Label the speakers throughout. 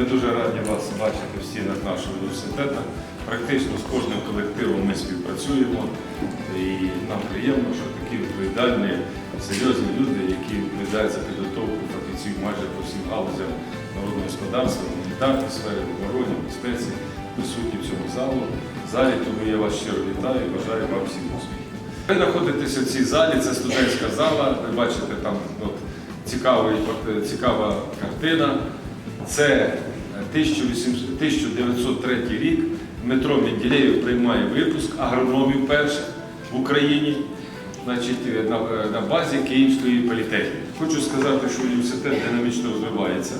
Speaker 1: Ми дуже раді вас бачити в стінах нашого університету. Практично з кожним колективом ми співпрацюємо. І нам приємно, що такі відповідальні, серйозні люди, які відповідають за підготовку фахівців майже по всім галузям народного господарства, гуманітарній сфері, обороні, безпеці, присутні в цьому залу. залі. Тому я вас щиро вітаю і бажаю вам всім успіхів. Ви знаходитеся в цій залі, це студентська зала. Ви бачите там от, цікавий, от, цікава картина. Це 1903 рік. Дмитро Менделєєв приймає випуск агрономів перших в Україні значить, на, на базі Київської політехніки. Хочу сказати, що університет динамічно розвивається.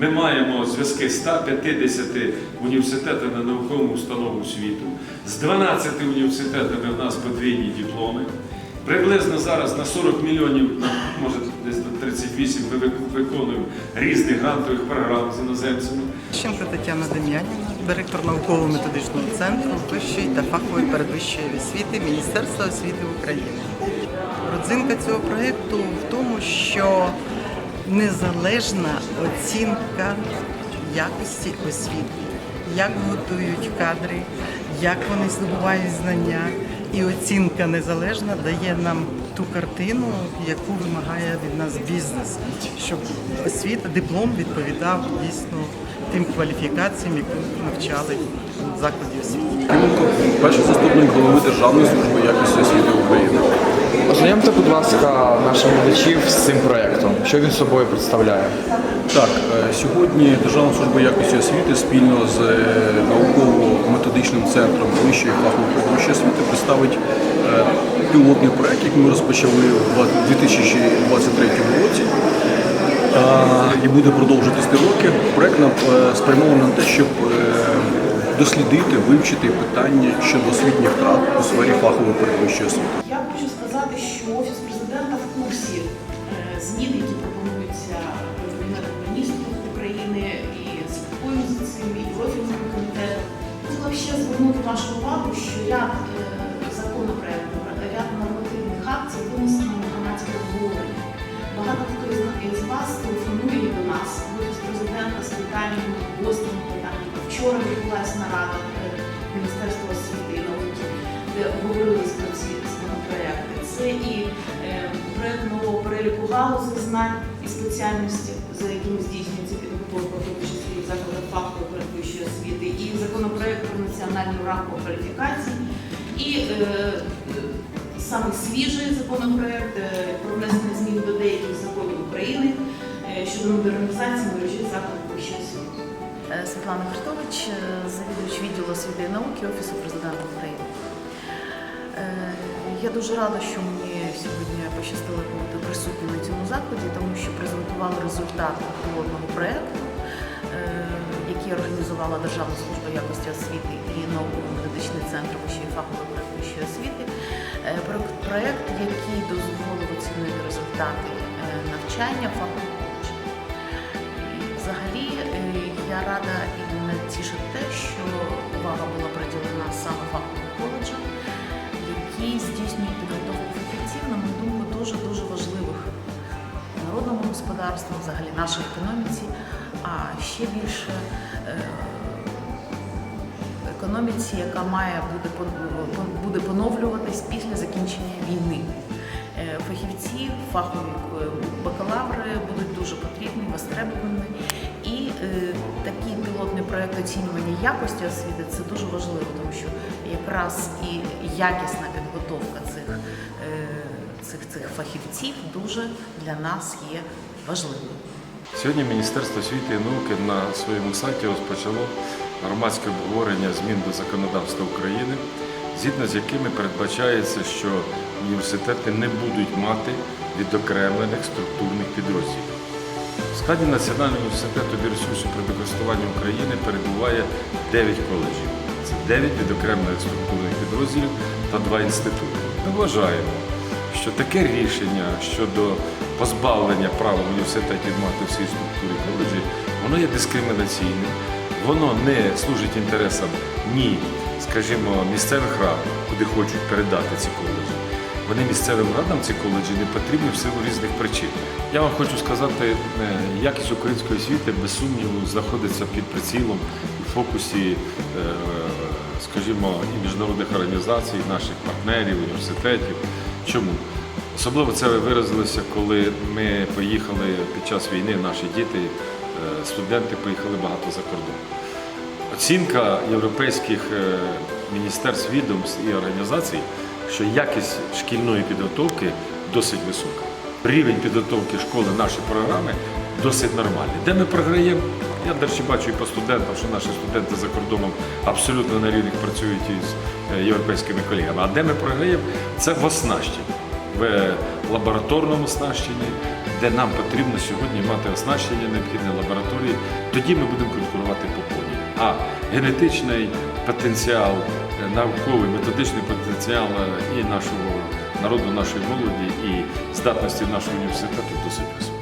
Speaker 1: Ми маємо зв'язки з 150 університетами на науковому установу світу, з 12 університетами в нас подвійні дипломи. Приблизно зараз на 40 мільйонів, може десь до 38, ми виконуємо різних грантових програм з іноземцями.
Speaker 2: Щенко Тетяна Дем'янівна, директор науково-методичного центру вищої та фахової передвищої освіти Міністерства освіти України. Родзинка цього проєкту в тому, що незалежна оцінка якості освіти, як готують кадри, як вони здобувають знання. І оцінка незалежна дає нам ту картину, яку вимагає від нас бізнес, щоб освіта, диплом відповідав дійсно тим кваліфікаціям, які навчали в закладі освіти.
Speaker 3: Кименко, перший заступник голови Державної служби якості освіти України.
Speaker 4: Ознайомте, будь ласка, наших глядачів з цим проєктом. Що він собою представляє?
Speaker 3: Так, е, сьогодні Державна служба якості освіти спільно з е, науково-методичним центром вищої фахової передвищої освіти представить е, пілотний проект, який ми розпочали в 2023 році. І буде продовжитись три роки. Проект нам спрямований на те, щоб дослідити, вивчити питання щодо освітніх втрат у сфері фахової передвищої освіти.
Speaker 5: Ряд е, законопроектів, ряд нормативних актів винесено на обговорення. Багато хто із- вас телефонує до нас в офіс президента з питаннями, гостями питаннями. Вчора відбулася нарада е, Міністерства освіти і науки, де говорились про ці законопроекти. Це і е, проект нового переліку галузей знань і спеціальності, за якими здійснюється підготовка до національну рамку кваліфікацій, і е, саме свіжий законопроект е, про внесення змін до деяких законів України е, щодо модернізації мережі закладів вищої освіти.
Speaker 6: Е, Світлана Христович, е, завідувач відділу освіти і науки Офісу президента України. Я дуже рада, що мені сьогодні пощастило бути присутнім на цьому заході, тому що презентували результати пілотного проєкту, організувала Державна служба якості освіти і науково-методичний центр вищої фахової передвищої освіти. Е, Проєкт, який дозволив оцінити результати е, навчання фахового коледжу. І Взагалі е, я рада і мене тішить те, що увага була приділена саме фаховим коледжам, які здійснюють підготовку фахівців, на мою думку, дуже дуже важливих народному господарству, взагалі нашій економіці, а ще більше е, економіці, яка має буде пон- пон- буде поновлюватись після закінчення війни. Е, Фахівці, фахові е, бакалаври будуть дуже потрібні, востребовані. І такий пілотний проект оцінювання якості освіти це дуже важливо, тому що якраз і якісна підготовка цих, цих, цих фахівців дуже для нас є важливою.
Speaker 1: Сьогодні Міністерство освіти і науки на своєму сайті розпочало громадське обговорення змін до законодавства України, згідно з якими передбачається, що університети не будуть мати відокремлених структурних підрозділів. В складі Національного університету біоресурсу природокористування України перебуває 9 коледжів. Це 9 відокремлених структурних підрозділів та 2 інститути. Ми вважаємо, що таке рішення щодо позбавлення права університетів мати всі структури коледжі, воно є дискримінаційним, воно не служить інтересам ні, скажімо, місцевих рад, куди хочуть передати ці коледжі, вони місцевим радам ці коледжі не потрібні в силу різних причин. Я вам хочу сказати, е, якість української освіти без сумніву знаходиться під прицілом і фокусі, е, скажімо, і міжнародних організацій, наших партнерів, університетів. Чому? Особливо це виразилося, коли ми поїхали під час війни, наші діти, е, студенти поїхали багато за кордон. Оцінка європейських е, міністерств відомств і організацій, що якість шкільної підготовки досить висока. Рівень підготовки школи, наші програми досить нормальний. Де ми програємо? Я, до речі, бачу і по студентам, що наші студенти за кордоном абсолютно на рівних працюють із е, європейськими колегами. А де ми програємо? Це в оснащенні, в лабораторному оснащенні, де нам потрібно сьогодні мати оснащення необхідне лабораторії. Тоді ми будемо конкурувати по полі. А генетичний потенціал, е, науковий, методичний потенціал е, і нашого народу, нашої молоді, і здатності нашого університету досить високий.